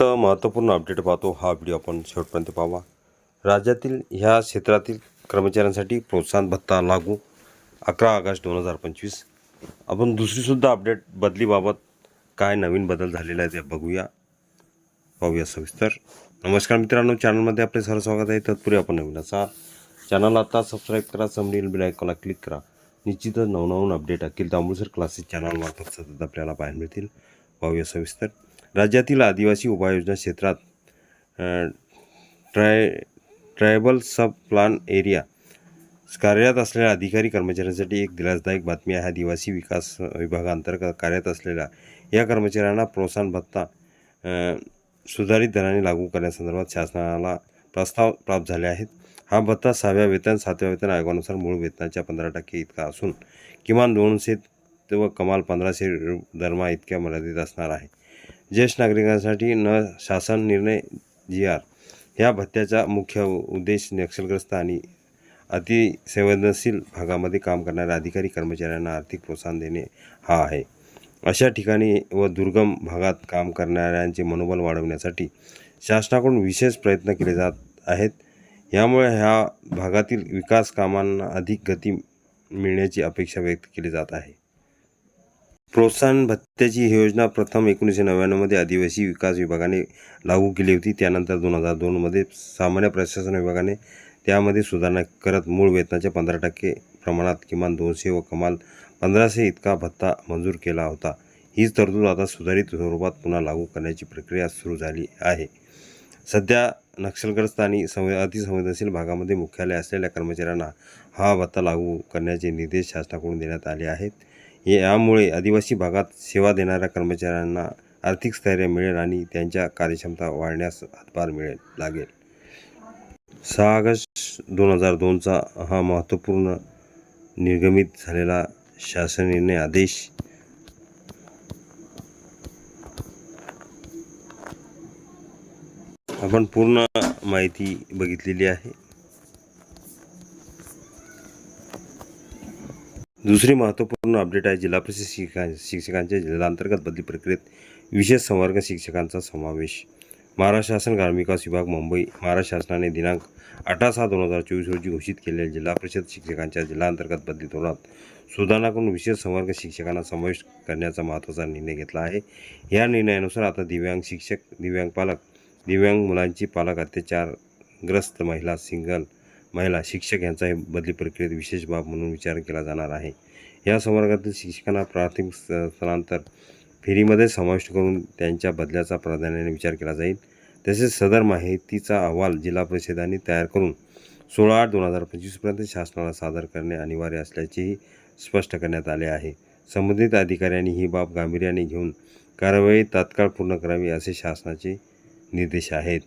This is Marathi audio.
तर महत्त्वपूर्ण अपडेट पाहतो. हा व्हिडिओ आपण शेवटपर्यंत पाहावा. राज्यातील ह्या क्षेत्रातील कर्मचाऱ्यांसाठी प्रोत्साहन भत्ता लागू. अकरा ऑगस्ट दोन हजार पंचवीस. आपण दुसरीसुद्धा अपडेट बदलीबाबत काय नवीन बदल झालेला आहे ते बघूया. पाहूया सविस्तर. नमस्कार मित्रांनो चॅनलमध्ये आपले सर स्वागत आहे. तत्पूर्वी आपण नवीन असाल चॅनल आता सबस्क्राईब करा समजेल बिल आयकॉनला क्लिक करा. निश्चितच नवनवीन अपडेट अखिल तांबूसर क्लासेस चॅनलमार्फत सतत आपल्याला पाहायला मिळतील. पाहूया सविस्तर. राज्यातील आदिवासी उपाययोजना क्षेत्रात tri tribal sub plan area कार्यरत असलेल्या अधिकारी कर्मचाऱ्यांसाठी एक दिलासदायक बातमी आहे. आदिवासी विकास विभागाअंतर्गत कार्यरत असलेल्या या कर्मचाऱ्यांना प्रोत्साहन भत्ता सुधारित दराने लागू करण्यासंदर्भात शासनाला प्रस्ताव प्राप्त झाले आहेत. हा भत्ता सहाव्या वेतन सातव्या वेतन आयोगानुसार मूळ वेतनाच्या पंधरा टक्के इतका असून किमान दोनशे व कमाल पंधराशे रु- दरमहा इतक्या मर्यादित असणार आहे. ज्येष्ठ नागरिकांसाठी न शासन निर्णय जी आर. ह्या भत्त्याचा मुख्य उद्देश नक्षलग्रस्त आणि अतिसंवेदनशील भागामध्ये काम करणाऱ्या अधिकारी कर्मचाऱ्यांना आर्थिक प्रोत्साहन देणे हा आहे. अशा ठिकाणी व दुर्गम भागात काम करणाऱ्यांचे मनोबल वाढवण्यासाठी शासनाकडून विशेष प्रयत्न केले जात आहेत. यामुळे ह्या भागातील विकास कामांना अधिक गती मिळण्याची अपेक्षा व्यक्त केली जात आहे. प्रोत्साहन भत्त्याची ही योजना प्रथम एकोणीसशे नव्याण्णवमध्ये आदिवासी विकास विभागाने लागू केली होती. त्यानंतर दोन हजार दोनमध्ये सामान्य प्रशासन विभागाने त्यामध्ये सुधारणा करत मूळ वेतनाच्या पंधरा टक्के प्रमाणात किमान दोनशे व कमाल पंधराशे इतका भत्ता मंजूर केला होता. हीच तरतूद आता सुधारित स्वरूपात पुन्हा लागू करण्याची प्रक्रिया सुरू झाली आहे. सध्या नक्षलग्रस्त आणि संवे अतिसंवेदनशील भागामध्ये मुख्यालय असलेल्या कर्मचाऱ्यांना हा भत्ता लागू करण्याचे निर्देश शासनाकडून देण्यात आले आहेत. यामुळे आदिवासी भागात सेवा देणाऱ्या कर्मचाऱ्यांना आर्थिक स्थैर्य मिळेल आणि त्यांच्या कार्यक्षमता वाढण्यास हातभार मिळेल लागेल. सहा ऑगस्ट दोन हजार दोनचा हा महत्त्वपूर्ण निर्गमित झालेला शासन निर्णय आदेश आपण पूर्ण माहिती बघितलेली आहे. दुसरी महत्त्वपूर्ण अपडेट आहे जिल्हा परिषद शिक्षका शिक्षकांच्या जिल्हांतर्गत बदली प्रक्रियेत विशेष संवर्ग शिक्षकांचा समावेश. महाराष्ट्र शासन ग्रामीण विकास विभाग मुंबई महाराष्ट्र शासनाने दिनांक अठरा सहा दोन हजार चोवीस रोजी घोषित केलेल्या जिल्हा परिषद शिक्षकांच्या जिल्हांतर्गत बदली धोरणात सुधारणा करून विशेष संवर्ग शिक्षकांना समावेश करण्याचा महत्त्वाचा निर्णय घेतला आहे. या निर्णयानुसार आता दिव्यांग शिक्षक दिव्यांग पालक दिव्यांग मुलांची पालक अत्याचारग्रस्त महिला सिंगल महिला शिक्षक यांचाही बदली प्रक्रियेत विशेष बाब म्हणून विचार केला जाणार आहे. या संवर्गातील शिक्षकांना प्राथमिक स्थलांतर फेरीमध्ये समाविष्ट करून त्यांच्या बदल्याचा प्राधान्याने विचार केला जाईल. तसेच सदर माहितीचा अहवाल जिल्हा परिषदांनी तयार करून सोळा आठ दोन हजार पंचवीसपर्यंत शासनाला सादर करणे अनिवार्य असल्याचेही स्पष्ट करण्यात आले आहे. संबंधित अधिकाऱ्यांनी ही बाब गांभीर्याने घेऊन कारवाई तात्काळ पूर्ण करावी असे शासनाचे निर्देश आहेत.